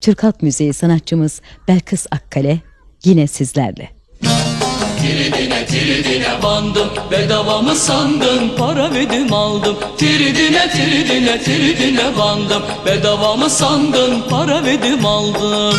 Türk Halk Müziği sanatçımız Belkıs Akkale yine sizlerle. Tiridine tiridine bandım Bedava mı sandın para verdim aldım Tiridine tiridine tiridine bandım Bedava mı sandın para verdim aldım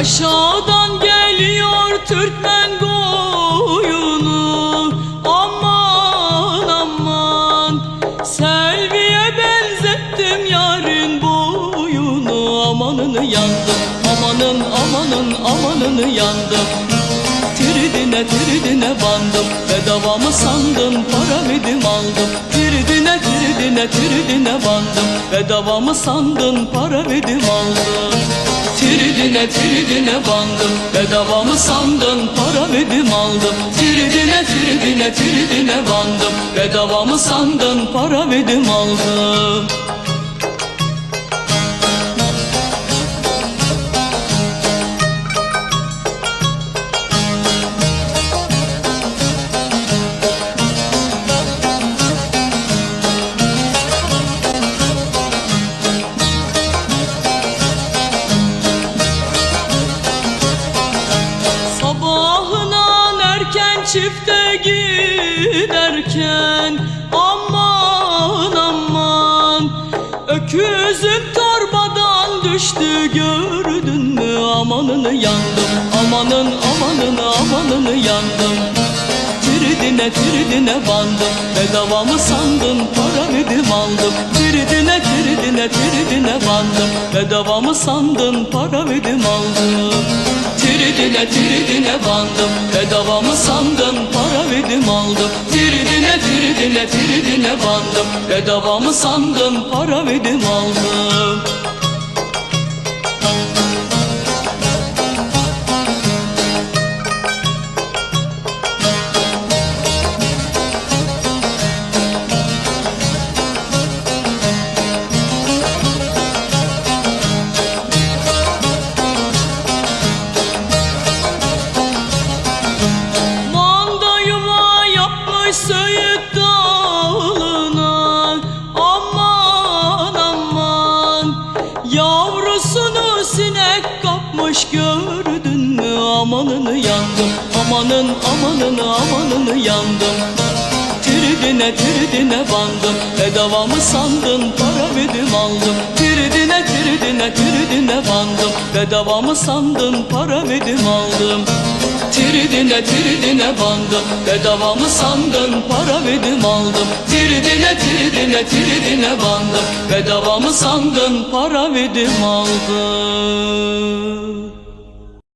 Aşağıdan geliyor Türkmen koyunu. Aman aman. Selviye benzettim yarın boyunu. Amanını yandım amanın amanın amanını yandım. Tiridine tiridine bandım. Bedava mı sandın para verdim aldım. Tiridine tiridine tiridine bandım. Bedava mı sandın para verdim aldım Tiridine bandım Bedava mı sandın para verdim aldım. Tiridine tiridine tiridine bandım Bedava mı sandın para verdim aldım çifte giderken Aman aman. Öküzün torbadan düştü gördün mü? Amanını yandım amanın amanın amanını yandım. Tiridine tiridine bandım Bedava mı sandın para verdim aldım. Tiridine tiridine tiridine bandım Bedava mı sandın para verdim aldım Tiridine tiridine bandım. Bedava mı sandın para verdim aldım. Tiridine tiridine tiridine bandım. Bedava mı sandın para verdim aldım kapmış gördün mü? Amanını yandım Amanın amanını amanını yandım. Tiridine tiridine bandım Bedava mı sandın para verdim aldım. Tiridine tiridine tiridine bandım Bedava mı sandın para verdim aldım Tiridine tiridine bandım. Bedava mı sandın para verdim aldım. Tiridine tiridine tiridine bandım. Bedava mı sandın para verdim aldım